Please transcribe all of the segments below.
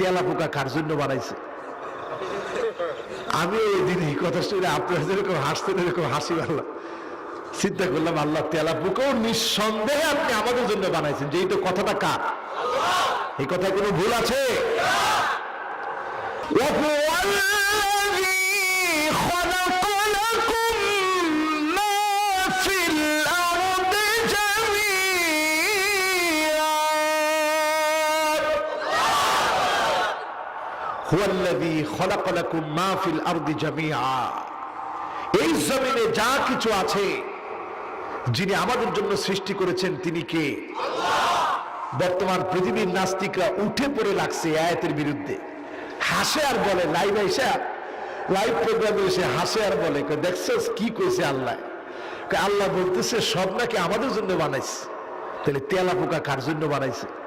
তেলা পোকা কার জন্য বানাইছে? আমি এই দিন এই কথা শুনে আপনার যেরকম হাসতেন এরকম হাসি পারলাম চিন্তা করলাম আল্লাহ তেলা পোকাও নিঃসন্দেহে আপনি আমাদের জন্য বানাইছেন। যেই তো কথাটা কার? এই কথায় কোনো ভুল আছে? এই জমিনে যা কিছু আছে যিনি আমাদের জন্য সৃষ্টি করেছেন তিনি কে? বর্তমান পৃথিবীর নাস্তিকরা উঠে পড়ে লাগছে আয়াতের বিরুদ্ধে। হাসে আর বলে লাইভ এসে লাইভ প্রোগ্রামে এসে হাসে আর বলে দেখছস কি কইছে আল্লাহ? আল্লাহ বলতেছে সব নাকি আমাদের জন্য বানাইছে। তাহলে তেলা পোকা কার জন্য বানাইছে?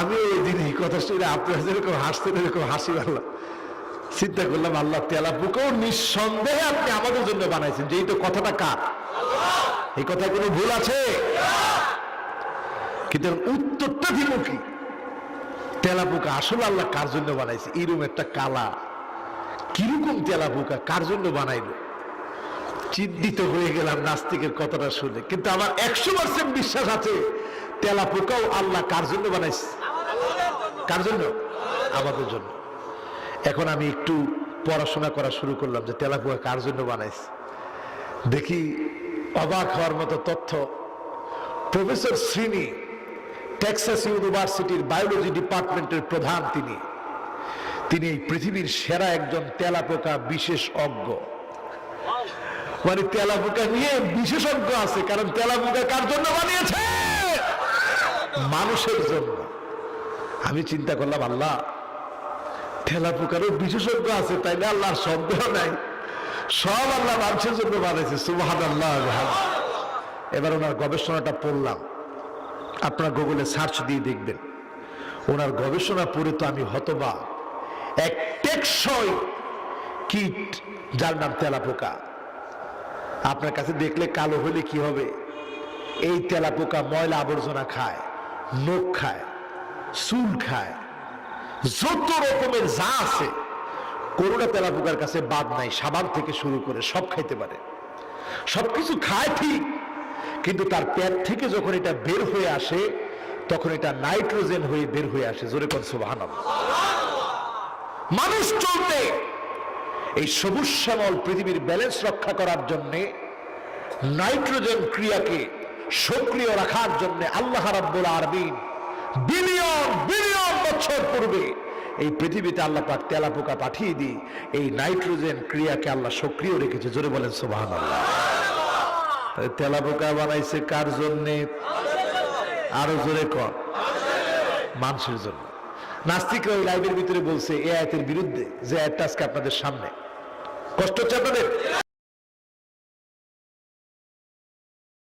আমি ওই দিন এই কথা শুনে আপনার যেরকম হাসতেন, এরকম হাসি পারলাম চিন্তা করলাম, আল্লাহ তেলা পোকাও নিঃসন্দেহে আপনি আমাদের জন্য বানাইছেন। যেই তো কথাটা কার? এই কথায় কোনো ভুল আছে? কিন্তু উত্তরটা দিব কি? তেলা পোকা আসলে আল্লাহ কার জন্য বানাইছে? এরকম একটা কালা কীরকম তেলা পোকা কার জন্য বানাইলো? চিন্তিত হয়ে গেলাম নাস্তিকের কথাটা শুনে। কিন্তু আমার একশো পার্সেন্ট বিশ্বাস আছে তেলা পোকাও আল্লাহ কার জন্য বানাইছে? কার জন্য? আমাদের জন্য। এখন আমি একটু পড়াশোনা করা শুরু করলাম যে তেলা পোকা কার জন্য বানাইছে? দেখি, অবাক হওয়ার মতো তথ্য। প্রফেসর শ্রীনি, টেক্সাস ইউনিভার্সিটির বায়োলজি ডিপার্টমেন্টের প্রধান তিনি। তিনি এই পৃথিবীর সেরা একজন তেলাপোকা বিশেষ অজ্ঞ মানে তেলাপোকা নিয়ে বিশেষজ্ঞ আছে, কারণ তেলাপোকা কার জন্য বানিয়েছে? মানুষের জন্য। আমি চিন্তা করলাম, আল্লাহ, তেলাপোকারও বিশেষজ্ঞ আছে, তাই না আল্লাহর সন্দেহ নাই? সব আল্লাহ মানুষের জন্য বানিয়েছে সুবাহান আল্লাহ এবার ওনার গবেষণাটা পড়লাম। আপনার গুগলে সার্চ দিয়ে দেখবেন। ওনার গবেষণা পড়ে তো আমি হতবা এক টেকসই কীট, যার নাম তেলাপোকা। আপনার কাছে দেখলে কালো হলে কি হবে? এই তেলাপোকা ময়লা আবর্জনা খায়, নখ খায়, চুল খায়, যত রকমের যা আছে, করোনা তেলাপোকার কাছে বাদ নাই, সাবান থেকে শুরু করে সব খাইতে পারে। সবকিছু খায় ঠিক, কিন্তু তার পেট থেকে যখন এটা বের হয়ে আসে, তখন এটা নাইট্রোজেন হয়ে বের হয়ে আসে। জোরে সুবহান মানুষ চলতে এই সবুজ শ্যামল পৃথিবীর ব্যালেন্স রক্ষা করার জন্য নাইট্রোজেন ক্রিয়াকে সক্রিয় রাখার জন্য আল্লাহ রাব্বুল আরবিন বিলিয়ন বিলিয়ন বছর পূর্বে এই পৃথিবীতে আল্লাহ পাক তেলা পোকা পাঠিয়ে দিয়ে এই নাইট্রোজেন ক্রিয়াকে আল্লাহ সক্রিয় রেখেছে। জোরে বলেন সুবহান তেলা পোকা বানাইছে কার জন্যে? আরও জোরে কর মানুষের জন্য। নাস্তিকরা ওই লাইভের ভিতরে বলছে, এ আয়াতের বিরুদ্ধে যে আয়াতটা আজকে আপনাদের সামনে। কষ্ট হচ্ছে আপনাদের?